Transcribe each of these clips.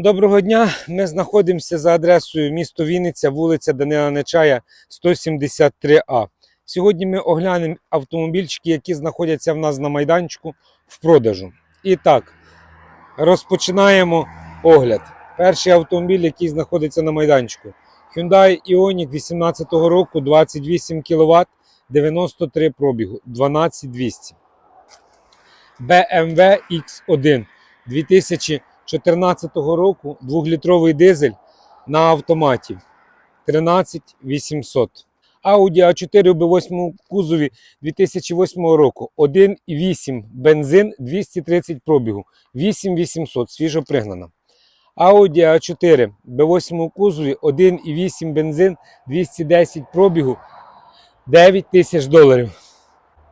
Доброго дня. Ми знаходимося за адресою місто Вінниця, вулиця Данила Нечая, 173А. Сьогодні ми оглянемо автомобільчики, які знаходяться в нас на майданчику в продажу. І так, розпочинаємо огляд. Перший автомобіль, який знаходиться на майданчику. Hyundai Ioniq 18 року, 28 кВт, 93 пробігу, 12200. BMW X1 2014 року, 2-літровий дизель на автоматі. 13800. Audi A4 у B8 кузові 2008 року, 1,8 бензин 230 пробігу, 8800, свіжо пригнана. Audi A4 B8 кузові, 1,8 бензин 210 пробігу, 9 тисяч доларів.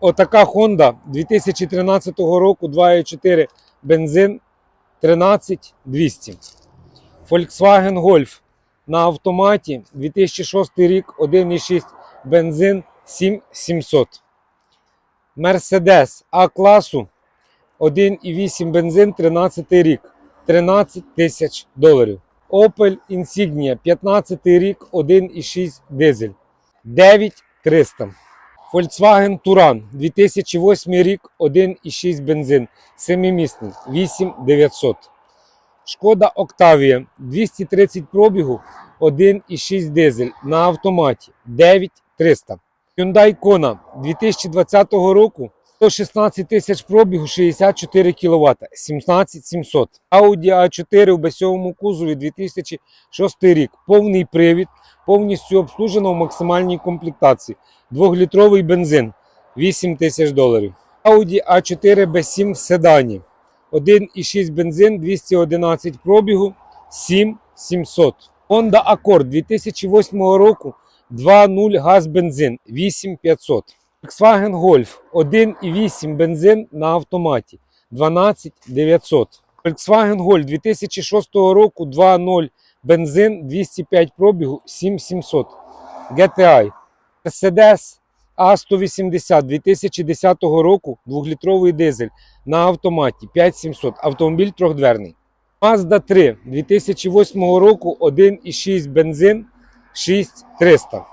Отака Honda 2013 року, 2,4 бензин 13200. Volkswagen Golf на автоматі 2006 рік 1,6 бензин 7700. Mercedes А класу 1,8 бензин 13 рік 13 тисяч доларів. Opel Insignia 15 рік 1,6 дизель 9300. Volkswagen Touran 2008 рік 1,6 бензин, 7-місний 8900. Шкода Octavia 230 пробігу, 1,6 дизель на автоматі 9300. Hyundai Kona 2020 року 116 тисяч пробігу, 64 кВт, 17700. Audi A4 у бесьовому кузові 2006 рік. Повний привід, повністю обслужено в максимальній комплектації. Двохлітровий бензин 8 тисяч доларів. Audi A4 B7 в седані. 1,6 бензин 211 пробігу 7700. Honda Accord 2008 року 2.0 газ бензин 8500. Volkswagen Golf 1,8 бензин на автоматі 12900. Volkswagen Golf 2006 року 2.0 бензин 205 пробігу 7700. GTI Mercedes А180 2010 року 2-літровий дизель на автоматі 5700. Автомобіль трьохдверний. Mazda 3 2008 року 1,6 бензин 6300.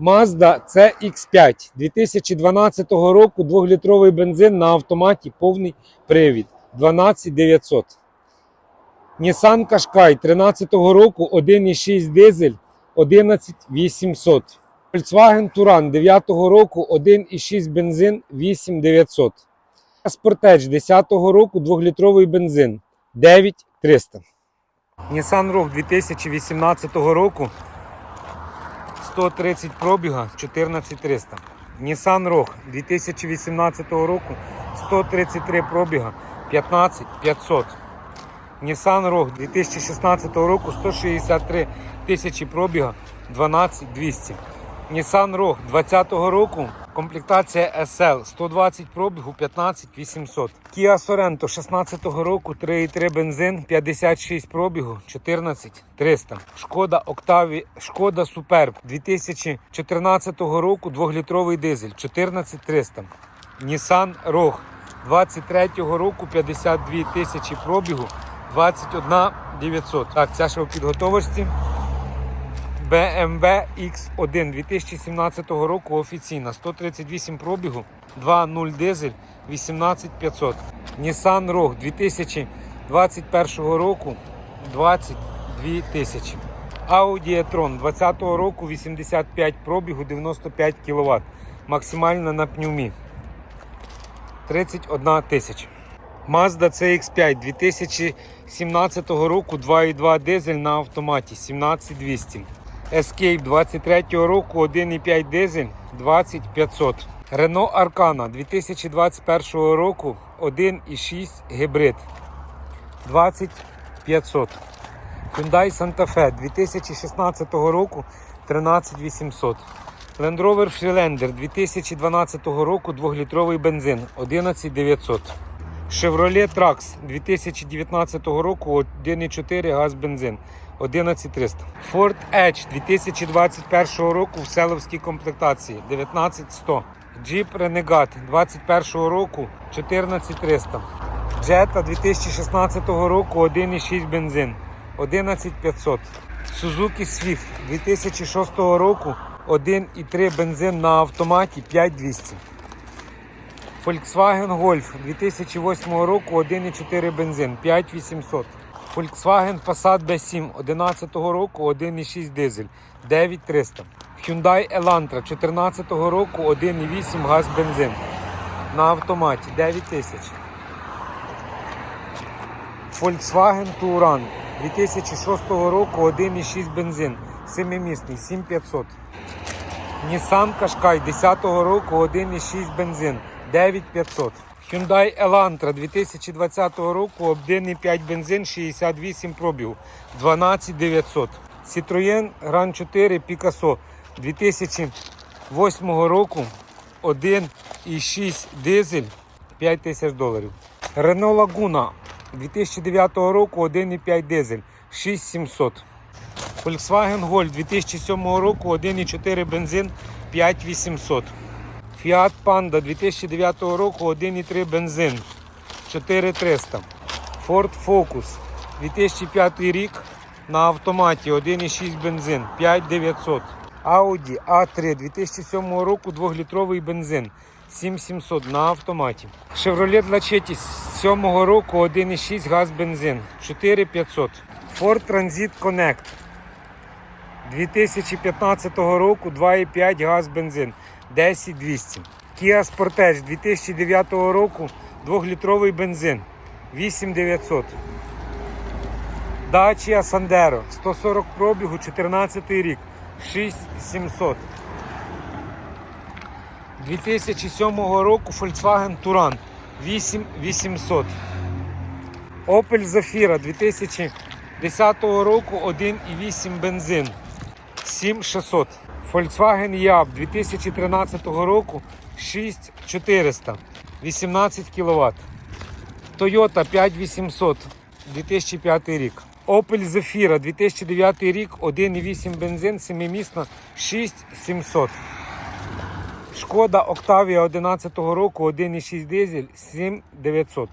Mazda CX5 2012 року 2-літровий бензин на автоматі повний привід 12900. Nissan Qashqai 13 року 1,6 дизель 11800. Volkswagen Touran 9 року 1,6 бензин 8900. Sportage 10 року 2-літровий бензин 9300. Nissan Rogue 2018 року 130 пробіга 14300. Nissan Rogue 2018 року 133 пробіга 15500. Nissan Rogue 2016 року 163 тисячі пробіга 12200. Nissan Rogue 2020 року комплектація SL 120 пробігу 15800. Kia Sorento 16 року 3,3 бензин 56 пробігу 14300. Шкода Octavia, Шкода Superb 2014 року 2-літровий дизель 14300. Nissan Rogue 23 року 52 тисячі пробігу 21 900. Так, ця ще у підготовочці. BMW X1 2017 року офіційна 138 пробігу, 2.0 дизель, 18500. Nissan Rogue 2021 року 22 тисячі. Audi e-tron 20 року 85 пробігу, 95 кВт. Максимально на пневмі. 31 тисяча. Mazda CX5 2017 року 2.2 дизель на автоматі 17200. Escape 23 року 1.5 дизель 20500. Renault Arcana 2021 року 1.6 гібрид 20500. Hyundai Santa Fe 2016 року 13800. Land Rover Freelander 2012 року 2-літровий бензин 11900. Chevrolet Trax 2019 року 1,4 газ бензин 11300. Ford Edge 2021 року в селовській комплектації 19100. Jeep Renegade 21 року 14300. Jetta 2016 року 1,6 бензин 11500. Suzuki Swift 2006 року 1,3 бензин на автоматі 5200. Volkswagen Golf 2008 року 1,4 бензин 5800. Volkswagen Passat B7 11 року 1,6 дизель 9300. Hyundai Elantra 14 року 1,8 газ бензин на автоматі 9000. Volkswagen Touran 2006 року 1,6 бензин 7-місний 7500. Nissan Qashqai 10 року 1,6 бензин 9500. Hyundai Elantra 2020 року 1,5 бензин 68 пробігу 12900. Citroën Grand 4 Picasso 2008 року 1,6 дизель 5000 доларів. Renault Laguna 2009 року 1,5 дизель 6700. Volkswagen Golf 2007 року 1,4 бензин 5800. Fiat Panda 2009 року 1,3 бензин 4300. Ford Focus 2005 рік на автоматі 1,6 бензин 5900. Audi A3 2007 року 2-літровий бензин 7700 на автоматі. Chevrolet Lachetti 7 року 1,6 газ бензин 4500. Ford Transit Connect 2015 року 2,5 газ бензин 10200. Kia Sportage 2009 року 2-літровий бензин 8900. Dacia Sandero 140 пробігу 14 рік 6700. 2007 року Volkswagen Touran 8800. Opel Zafira 2010 року 1,8 бензин 7600. Volkswagen Yaab 2013 року 6400 18 кВт. Toyota 5800 2005 рік. Opel Zafira 2009 рік 1,8 бензин 7-місна 6700. Шкода Octavia 11 року 1,6 дизель 7900.